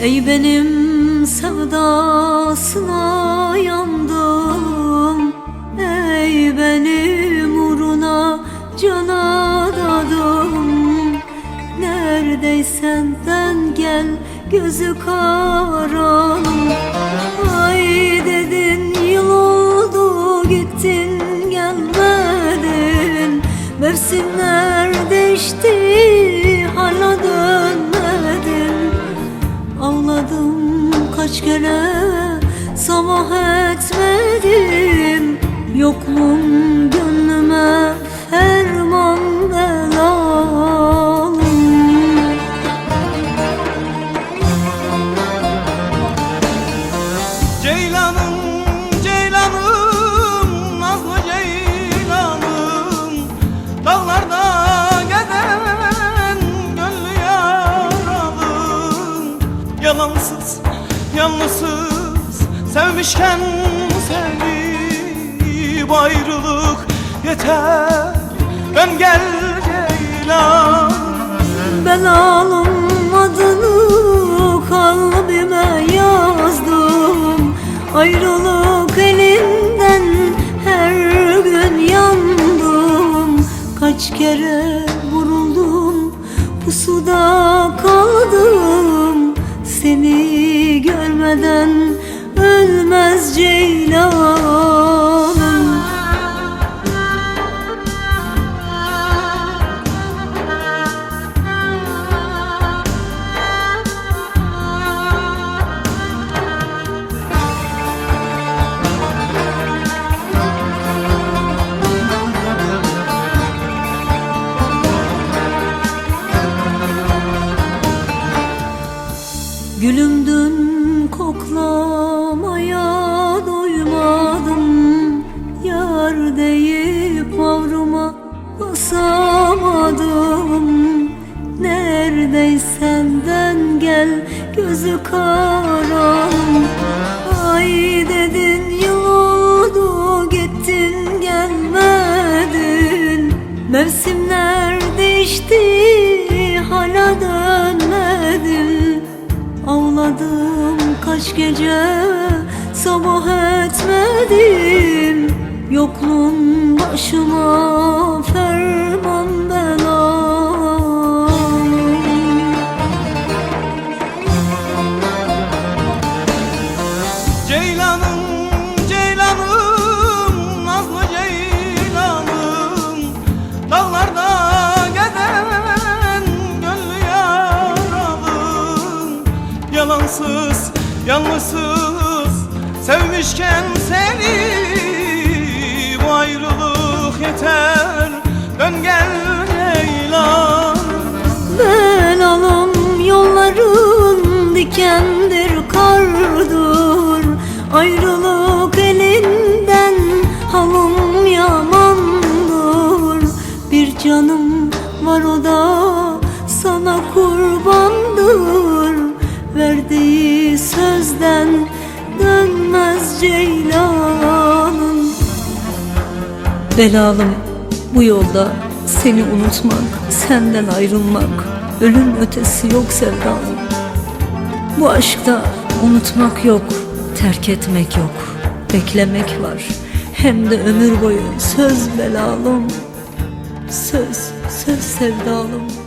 Ey benim sevdasına yandım Ey benim uğruna can adadım Neredeysen gel gözü karan kaç kere sabah etmedim Yokluğun Yalnızsız, sevmişken sevip ayrılık yeter. Dön gel ceylan Belalım adını kalbime yazdım. Ayrılık elinden her gün yandım. Kaç kere Gülümdün koklamaya doymadım. Yar deyip avruma basamadım. Neredeysen den gel gözü karan Ay dedin yıl oldu gittin gelmedin. Mevsimler değişti hala dönmedin Ağladım kaç gece sabah etmedim. Yokluğun başıma ferman Yalansız, yalnızsız, sevmişken seni Bu ayrılık yeter, dön gel ceylan Belalım yolların dikendir kardır. Ayrılık elinden halım yamandır. Bir canım var o da sana kurbandır Verdiği sözden dönmez ceylanım Belalım bu yolda seni unutmak, senden ayrılmak, ölüm ötesi yok sevdalım. Bu aşkta unutmak yok, terk etmek yok, beklemek var. Hem de ömür boyu söz belalım, söz, söz sevdalım.